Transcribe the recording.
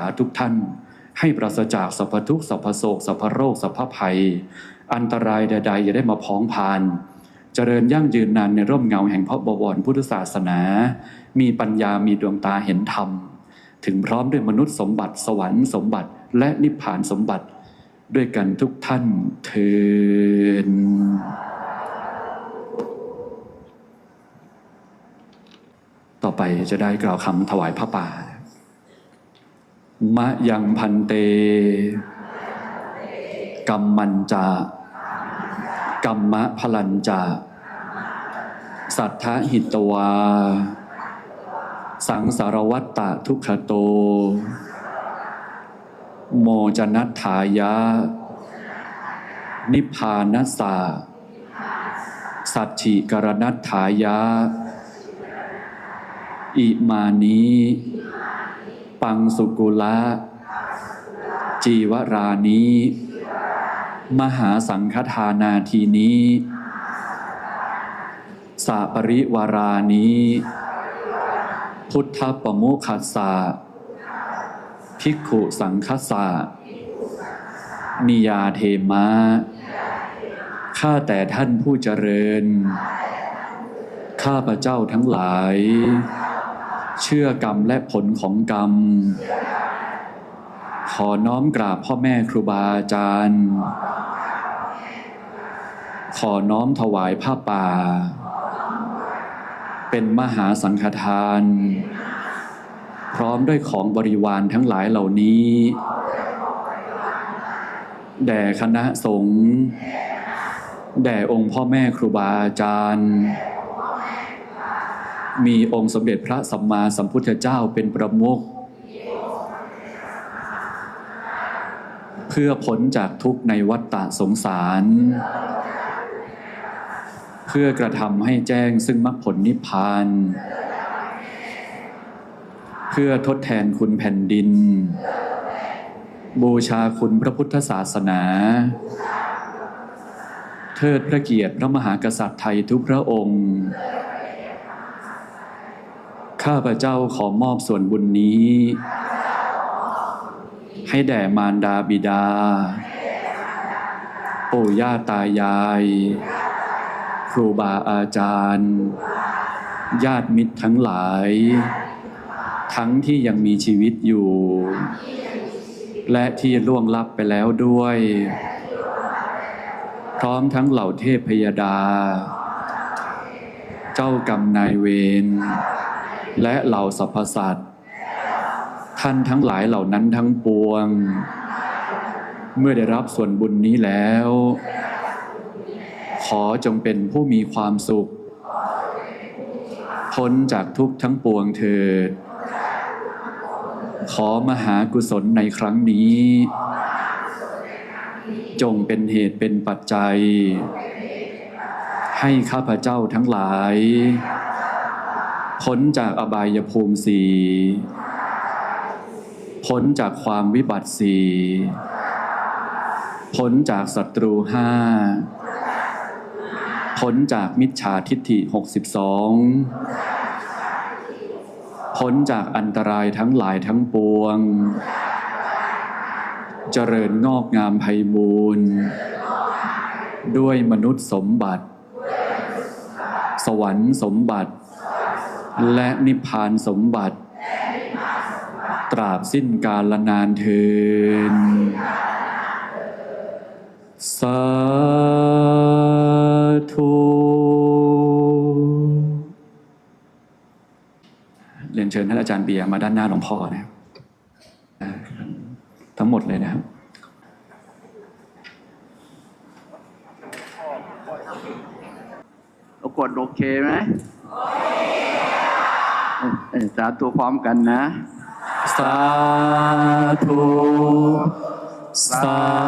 าทุกท่าน ให้ปราศจากสัพพทุกข์สัพพโศกสัพพโรคสัพพภัย อันตรายใดๆอย่าได้มาพ้องพาน เจริญยั่งยืนนานในร่มเงาแห่งพระบวรพุทธศาสนา มีปัญญามีดวงตาเห็นธรรม ถึงพร้อมด้วยมนุษย์สมบัติสวรรค์สมบัติและนิพพานสมบัติ ด้วยกันทุกท่านเทินต่อไปจะได้กล่าวคำถวายพระป่า มะยังพันเตกัมมันจากัมมะพลันจา สัทธหิตวา สังสารวัตตะทุกขโต โมจนัตถายะ นิพพานัสสะสัจฉิกรนัตถายะ อิมานิ ปังสุกุละ จีวรานิมหาสังฆทานาทีนี้สาปริวารานิพุทธปมคคัสสะภิกขุสังคสสะนิยาเทมะข้าแต่ท่านผู้เจริญ ข้าพระเจ้าทั้งหลาย เชื่อกรรมและผลของกรรม ขอน้อมกราบพ่อแม่ครูบาอาจารย์ ขอน้อมถวายผ้าป่า เป็นมหาสังฆทาน พร้อมด้วยของบริวารทั้งหลายเหล่านี้ แด่คณะสงฆ์แด่องค์พ่อแม่ครูบาอาจารย์ มีองค์สมเด็จพระสัมมาสัมพุทธเจ้าเป็นประมุขเพื่อพ้นจากทุกข์ในวัฏฏะสงสาร เพื่อกระทำให้แจ้งซึ่งมรรคผลนิพพาน เพื่อทดแทนคุณแผ่นดิน บูชาคุณพระพุทธศาสนา เทิดพระเกียรติพระมหากษัตริย์ไทยทุกพระองค์ ข้าพเจ้าขอมอบส่วนบุญนี้ ให้แด่มารดาบิดา ปู่ย่าตายาย ครูบาอาจารย์ ญาติมิตรทั้งหลาย ทั้งที่ยังมีชีวิตอยู่ และที่ล่วงลับไปแล้วด้วย พร้อมทั้งเหล่าเทพพยดา เจ้ากรรมนายเวร และเหล่าสรรพสัตว์ท่านทั้งหลายเหล่านั้นทั้งปวง เมื่อได้รับส่วนบุญนี้แล้ว ขอจงเป็นผู้มีความสุข พ้นจากทุกข์ทั้งปวงเถิดขอมหากุศลในครั้งนี้ จงเป็นเหตุเป็นปัจจัย ให้ข้าพเจ้าทั้งหลาย พ้นจากอบายภูมิสีพ้นจากความวิบัติสีพ้นจากศัตรูห้าพ้นจากมิจฉาทิฏฐิ 62 พ้นจากอันตรายทั้งหลายทั้งปวง เจริญงอกงามไพบูรณ์ด้วยมนุษย์สมบัติ สวรรค์สมบัติ และนิพพานสมบัติ ตราบสิ้นกาลนานเทินสาธุเรียนเชิญท่านอาจารย์เบียร์มาด้านหน้าหลวงพ่อนะครับทั้งหมดเลยนะครับเรากดโอเคไหม สาธุพร้อมกันนะ สาธุ สาธ